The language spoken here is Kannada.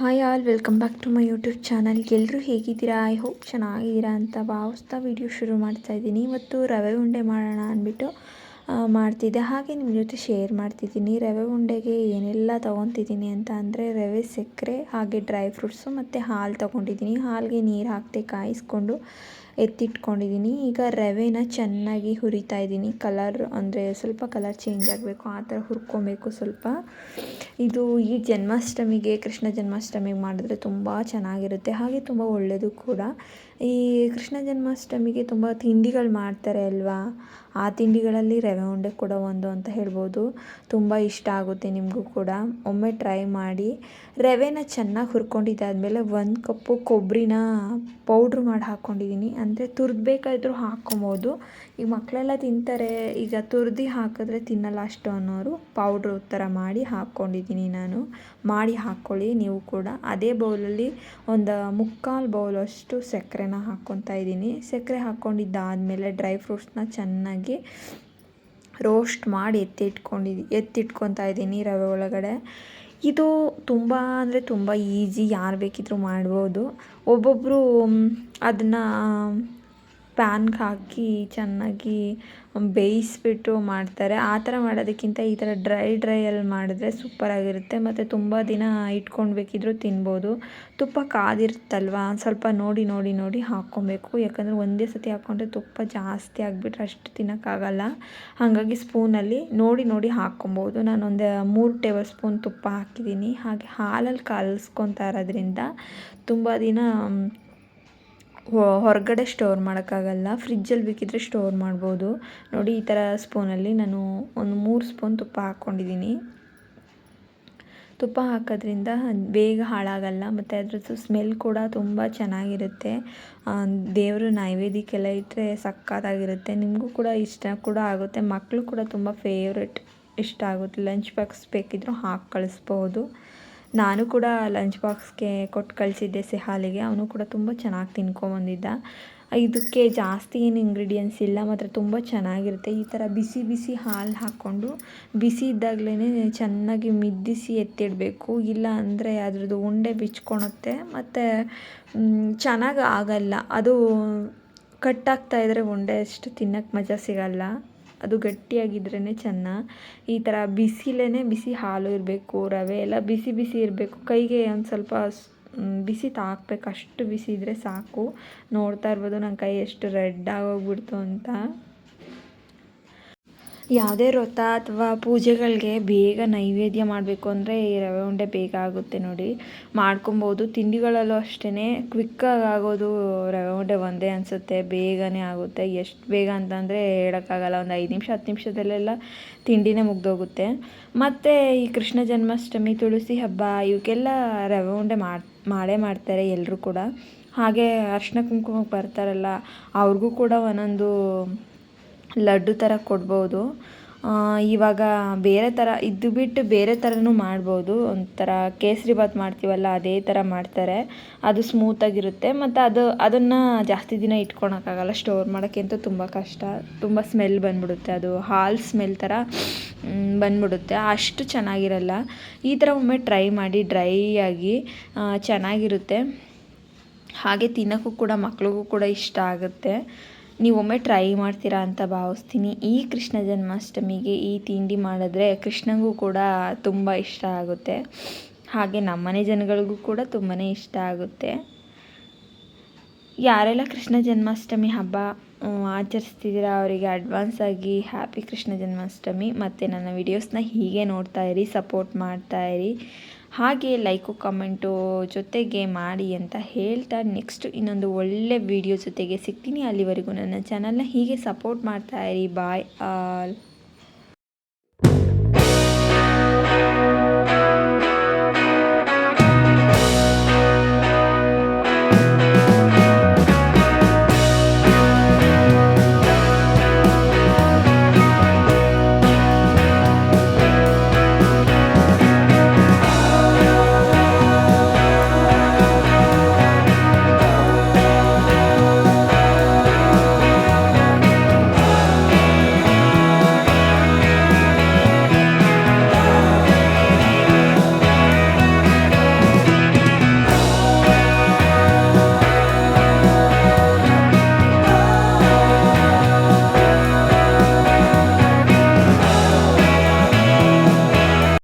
Hi all welcome back to my YouTube channel ಎಲ್ಲರೂ ಹೇಗಿದ್ದೀರಾ? ಐ ಹೋಪ್ ಚೆನ್ನಾಗಿದ್ದೀರಾ ಅಂತ ಭಾವಿಸ್ತಾ ವಿಡಿಯೋ ಶುರು ಮಾಡ್ತಾ ಇದ್ದೀನಿ. ಇವತ್ತು ರವೆ ಉಂಡೆ ಮಾಡೋಣ ಅಂದ್ಬಿಟ್ಟು ಮಾಡ್ತಿದ್ದೆ. ಹಾಗೆ ನಿಮ್ಮ ಜೊತೆ ಶೇರ್ ಮಾಡ್ತಿದ್ದೀನಿ. ರವೆ ಉಂಡೆಗೆ ಏನೆಲ್ಲ ತೊಗೊತಿದ್ದೀನಿ ಅಂತ ಅಂದರೆ ರವೆ, ಸಕ್ಕರೆ, ಹಾಗೆ ಡ್ರೈ ಫ್ರೂಟ್ಸು ಮತ್ತು ಹಾಲು ತೊಗೊಂಡಿದ್ದೀನಿ. ಹಾಲಿಗೆ ನೀರು ಹಾಕದೆ ಕಾಯಿಸ್ಕೊಂಡು ಎತ್ತಿಟ್ಕೊಂಡಿದ್ದೀನಿ. ಈಗ ರವೆನ ಚೆನ್ನಾಗಿ ಹುರಿತಾ ಇದ್ದೀನಿ. ಕಲರ್ ಅಂದರೆ ಸ್ವಲ್ಪ ಕಲರ್ ಚೇಂಜ್ ಆಗಬೇಕು. ಆ ಥರ ಹುರ್ಕೊಬೇಕು ಸ್ವಲ್ಪ. ಇದು ಈ ಜನ್ಮಾಷ್ಟಮಿಗೆ, ಕೃಷ್ಣ ಜನ್ಮಾಷ್ಟಮಿಗೆ ಮಾಡಿದ್ರೆ ತುಂಬ ಚೆನ್ನಾಗಿರುತ್ತೆ. ಹಾಗೆ ತುಂಬ ಒಳ್ಳೆಯದು ಕೂಡ. ಈ ಕೃಷ್ಣ ಜನ್ಮಾಷ್ಟಮಿಗೆ ತುಂಬ ತಿಂಡಿಗಳು ಮಾಡ್ತಾರೆ ಅಲ್ವಾ? ಆ ತಿಂಡಿಗಳಲ್ಲಿ ರವೆ ಉಂಡೆ ಕೂಡ ಒಂದು ಅಂತ ಹೇಳ್ಬೋದು. ತುಂಬ ಇಷ್ಟ ಆಗುತ್ತೆ ನಿಮಗೂ ಕೂಡ. ಒಮ್ಮೆ ಟ್ರೈ ಮಾಡಿ. ರವೆನ ಚೆನ್ನಾಗಿ ಹುರ್ಕೊಂಡಿದ್ದಾದಮೇಲೆ ಒಂದು ಕಪ್ಪು ಕೊಬ್ಬರಿನ ಪೌಡ್ರ್ ಮಾಡಿ ಹಾಕ್ಕೊಂಡಿದ್ದೀನಿ ಅಂದರೆ ತುರಿದ್ಬೇಕಾದ್ರೂ ಹಾಕ್ಕೊಬೋದು. ಈಗ ಮಕ್ಕಳೆಲ್ಲ ತಿಂತಾರೆ. ಈಗ ತುರ್ದು ಹಾಕಿದ್ರೆ ತಿನ್ನಲ್ಲ ಅಷ್ಟು ಅನ್ನೋರು ಪೌಡ್ರ್ ಥರ ಮಾಡಿ ಹಾಕ್ಕೊಂಡಿದ್ದೀನಿ ನಾನು. ಮಾಡಿ ಹಾಕ್ಕೊಳ್ಳಿ ನೀವು ಕೂಡ. ಅದೇ ಬೌಲಲ್ಲಿ ಒಂದು ಮುಕ್ಕಾಲು ಬೌಲಷ್ಟು ಸಕ್ಕರೆನ ಹಾಕ್ಕೊತಾ ಇದ್ದೀನಿ ಸಕ್ಕರೆ ಹಾಕ್ಕೊಂಡಿದ್ದಾದಮೇಲೆ ಡ್ರೈ ಫ್ರೂಟ್ಸ್ನ ಚೆನ್ನಾಗಿ ರೋಸ್ಟ್ ಮಾಡಿ ಎತ್ತಿಟ್ಕೊಂಡಿದ್ದು ಎತ್ತಿಟ್ಕೊತಾ ಇದ್ದೀನಿ ರವೆ ಒಳಗಡೆ. ಇದು ತುಂಬ ಅಂದರೆ ತುಂಬ ಈಸಿ ಯಾರು ಬೇಕಿದ್ದರೂ ಮಾಡ್ಬೋದು. ಒಬ್ಬೊಬ್ಬರು ಅದನ್ನು ಪ್ಯಾನ್ಗೆ ಹಾಕಿ ಚೆನ್ನಾಗಿ ಬೇಯಿಸ್ಬಿಟ್ಟು ಮಾಡ್ತಾರೆ. ಆ ಥರ ಮಾಡೋದಕ್ಕಿಂತ ಈ ಥರ ಡ್ರೈ ಡ್ರೈಯಲ್ಲಿ ಮಾಡಿದ್ರೆ ಸೂಪರಾಗಿರುತ್ತೆ. ಮತ್ತು ತುಂಬ ದಿನ ಇಟ್ಕೊಂಡು ಬೇಕಿದ್ದರೂ ತಿನ್ಬೋದು. ತುಪ್ಪ ಕಾದಿರುತ್ತಲ್ವಾ? ಸ್ವಲ್ಪ ನೋಡಿ ನೋಡಿ ನೋಡಿ ಹಾಕ್ಕೊಬೇಕು. ಯಾಕಂದರೆ ಒಂದೇ ಸತಿ ಹಾಕ್ಕೊಂಡ್ರೆ ತುಪ್ಪ ಜಾಸ್ತಿ ಆಗಿಬಿಟ್ರೆ ಅಷ್ಟು ತಿನ್ನೋಕ್ಕಾಗಲ್ಲ. ಹಾಗಾಗಿ ಸ್ಪೂನಲ್ಲಿ ನೋಡಿ ನೋಡಿ ಹಾಕ್ಕೊಬೋದು ನಾನು ಒಂದು ಮೂರು ಟೇಬಲ್ ಸ್ಪೂನ್ ತುಪ್ಪ ಹಾಕಿದ್ದೀನಿ. ಹಾಗೆ ಹಾಲಲ್ಲಿ ಕಲಸ್ಕೊತಾ ಇರೋದ್ರಿಂದ ತುಂಬ ದಿನ ಹೊರಗಡೆ ಸ್ಟೋರ್ ಮಾಡೋಕ್ಕಾಗಲ್ಲ. ಫ್ರಿಜ್ಜಲ್ಲಿ ಬೇಕಿದ್ದರೆ ಸ್ಟೋರ್ ಮಾಡ್ಬೋದು. ನೋಡಿ, ಈ ಥರ ಸ್ಪೂನಲ್ಲಿ ನಾನು ಒಂದು ಮೂರು ಸ್ಪೂನ್ ತುಪ್ಪ ಹಾಕ್ಕೊಂಡಿದ್ದೀನಿ. ತುಪ್ಪ ಹಾಕೋದ್ರಿಂದ ಬೇಗ ಹಾಳಾಗಲ್ಲ. ಮತ್ತು ಅದ್ರದ್ದು ಸ್ಮೆಲ್ ಕೂಡ ತುಂಬ ಚೆನ್ನಾಗಿರುತ್ತೆ. ದೇವರು ನೈವೇದ್ಯಕ್ಕೆಲ್ಲ ಇಟ್ಟರೆ ಸಕ್ಕತ್ತಾಗಿರುತ್ತೆ ನಿಮಗೂ ಕೂಡ ಇಷ್ಟ ಕೂಡ ಆಗುತ್ತೆ. ಮಕ್ಕಳು ಕೂಡ ತುಂಬ ಫೇವ್ರೆಟ್ ಇಷ್ಟ ಆಗುತ್ತೆ. ಲಂಚ್ ಬಾಕ್ಸ್ ಬೇಕಿದ್ದರೂ ಹಾಕಿ, ಕಳಿಸ್ಬೋದು. ನಾನು ಕೂಡ ಲಂಚ್ ಬಾಕ್ಸ್ಗೆ ಕೊಟ್ಟು ಕಳಿಸಿದ್ದೆ ಸೆಹಾಲಿಗೆ. ಅವನು ಕೂಡ ತುಂಬ ಚೆನ್ನಾಗಿ ತಿನ್ಕೊಂಬಂದಿದ್ದ ಇದಕ್ಕೆ ಜಾಸ್ತಿ ಏನು ಇಂಗ್ರೀಡಿಯೆಂಟ್ಸ್ ಇಲ್ಲ, ಮಾತ್ರ ತುಂಬ ಚೆನ್ನಾಗಿರುತ್ತೆ. ಈ ಥರ ಬಿಸಿ ಬಿಸಿ ಹಾಲು ಹಾಕ್ಕೊಂಡು ಬಿಸಿ ಇದ್ದಾಗಲೇ ಚೆನ್ನಾಗಿ ಮಿದ್ದಿಸಿ ಎತ್ತಿಡಬೇಕು. ಇಲ್ಲ ಅಂದರೆ ಅದ್ರದ್ದು ಉಂಡೆ ಬಿಚ್ಕೊಳುತ್ತೆ ಮತ್ತು ಚೆನ್ನಾಗಿ ಆಗಲ್ಲ. ಅದು ಕಟ್ಟಾಗ್ತಾ ಇದ್ದರೆ ಉಂಡೆ ಅಷ್ಟು ತಿನ್ನೋಕ್ಕೆ ಮಜಾ ಸಿಗಲ್ಲ. ಅದು ಗಟ್ಟಿಯಾಗಿದ್ರೇ ಚೆನ್ನ. ಈ ಥರ ಬಿಸಿಲೇ ಬಿಸಿ ಹಾಲು ಇರಬೇಕು, ರವೆ ಎಲ್ಲ ಬಿಸಿ ಬಿಸಿ ಇರಬೇಕು. ಕೈಗೆ ಒಂದು ಸ್ವಲ್ಪ ಬಿಸಿ ತಾಕ್ಬೇಕು. ಅಷ್ಟು ಬಿಸಿ ಇದ್ದರೆ ಸಾಕು. ನೋಡ್ತಾ ಇರ್ಬೋದು ನನ್ನ ಕೈ ಎಷ್ಟು ರೆಡ್ ಆಗೋಗ್ಬಿಡ್ತು ಅಂತ. ಯಾವುದೇ ವ್ರತ ಅಥವಾ ಪೂಜೆಗಳಿಗೆ ಬೇಗ ನೈವೇದ್ಯ ಮಾಡಬೇಕು ಅಂದರೆ ಈ ರವೆ ಉಂಡೆ ಬೇಗ ಆಗುತ್ತೆ ನೋಡಿ. ಮಾಡ್ಕೊಬೋದು. ತಿಂಡಿಗಳಲ್ಲೂ ಅಷ್ಟೇ ಕ್ವಿಕ್ಕಾಗಿ ಆಗೋದು ರವೆ ಉಂಡೆ ಒಂದೇ ಅನಿಸುತ್ತೆ. ಬೇಗನೆ ಆಗುತ್ತೆ. ಎಷ್ಟು ಬೇಗ ಅಂತಂದರೆ ಹೇಳೋಕ್ಕಾಗಲ್ಲ. ಒಂದು ಐದು ನಿಮಿಷ, ಹತ್ತು ನಿಮಿಷದಲ್ಲೆಲ್ಲ ತಿಂಡಿನೇ ಮುಗ್ದೋಗುತ್ತೆ. ಮತ್ತು ಈ ಕೃಷ್ಣ ಜನ್ಮಾಷ್ಟಮಿ, ತುಳಸಿ ಹಬ್ಬ ಇವಕ್ಕೆಲ್ಲ ರವೆ ಉಂಡೆ ಮಾಡಿ, ಮಾಡೇ ಮಾಡ್ತಾರೆ ಎಲ್ಲರೂ ಕೂಡ. ಹಾಗೆ ಅರ್ಶಿನ ಕುಂಕುಮಕ್ಕೆ ಬರ್ತಾರಲ್ಲ, ಅವ್ರಿಗೂ ಕೂಡ ಒಂದೊಂದು ಲಡ್ಡು ಥರ ಕೊಡ್ಬೋದು. ಇವಾಗ ಬೇರೆ ಥರ, ಇದು ಬಿಟ್ಟು ಬೇರೆ ಥರನೂ ಮಾಡ್ಬೋದು. ಒಂಥರ ಕೇಸರಿ ಬಾತ್ ಮಾಡ್ತೀವಲ್ಲ, ಅದೇ ಥರ ಮಾಡ್ತಾರೆ. ಅದು ಸ್ಮೂತಾಗಿರುತ್ತೆ ಮತ್ತು ಅದು, ಅದನ್ನು ಜಾಸ್ತಿ ದಿನ ಇಟ್ಕೊಳಕ್ಕಾಗಲ್ಲ ಸ್ಟೋರ್ ಮಾಡೋಕ್ಕಂತೂ ತುಂಬ ಕಷ್ಟ. ತುಂಬ ಸ್ಮೆಲ್ ಬಂದ್ಬಿಡುತ್ತೆ ಅದು. ಹಾಲ್ ಸ್ಮೆಲ್ ಥರ ಬಂದ್ಬಿಡುತ್ತೆ. ಅಷ್ಟು ಚೆನ್ನಾಗಿರಲ್ಲ. ಈ ಥರ ಒಮ್ಮೆ ಟ್ರೈ ಮಾಡಿ ಡ್ರೈ ಆಗಿ ಚೆನ್ನಾಗಿರುತ್ತೆ. ಹಾಗೆ ತಿನ್ನೋಕ್ಕೂ ಕೂಡ, ಮಕ್ಳಿಗೂ ಕೂಡ ಇಷ್ಟ ಆಗುತ್ತೆ. ನೀವು ಒಮ್ಮೆ ಟ್ರೈ ಮಾಡ್ತೀರಾ ಅಂತ ಭಾವಿಸ್ತೀನಿ. ಈ ಕೃಷ್ಣ ಜನ್ಮಾಷ್ಟಮಿಗೆ ಈ ತಿಂಡಿ ಮಾಡಿದ್ರೆ ಕೃಷ್ಣಂಗೂ ಕೂಡ ತುಂಬ ಇಷ್ಟ ಆಗುತ್ತೆ. ಹಾಗೆ ನಮ್ಮನೆ ಜನಗಳಿಗೂ ಕೂಡ ತುಂಬಾ ಇಷ್ಟ ಆಗುತ್ತೆ. ಯಾರೆಲ್ಲ ಕೃಷ್ಣ ಜನ್ಮಾಷ್ಟಮಿ ಹಬ್ಬ ಆಚರಿಸ್ತಿದ್ದೀರಾ ಅವರಿಗೆ ಅಡ್ವಾನ್ಸ್ ಆಗಿ ಹ್ಯಾಪಿ ಕೃಷ್ಣ ಜನ್ಮಾಷ್ಟಮಿ. ಮತ್ತು ನನ್ನ ವಿಡಿಯೋಸ್ನ ಹೀಗೆ ನೋಡ್ತಾ ಇರಿ ಸಪೋರ್ಟ್ ಮಾಡ್ತಾ ಇರಿ. ಹಾಗೆ ಲೈಕು, ಕಮೆಂಟು ಜೊತೆಗೆ ಮಾಡಿ ಅಂತ ಹೇಳ್ತಾ ನೆಕ್ಸ್ಟ್ ಇನ್ನೊಂದು ಒಳ್ಳೆ ವಿಡಿಯೋ ಜೊತೆಗೆ ಸಿಗ್ತೀನಿ. ಅಲ್ಲಿವರೆಗೂ ನನ್ನ ಚಾನಲ್ನ ಹೀಗೆ ಸಪೋರ್ಟ್ ಮಾಡ್ತಾ ಇರಿ. ಬಾಯ್ ಆಲ್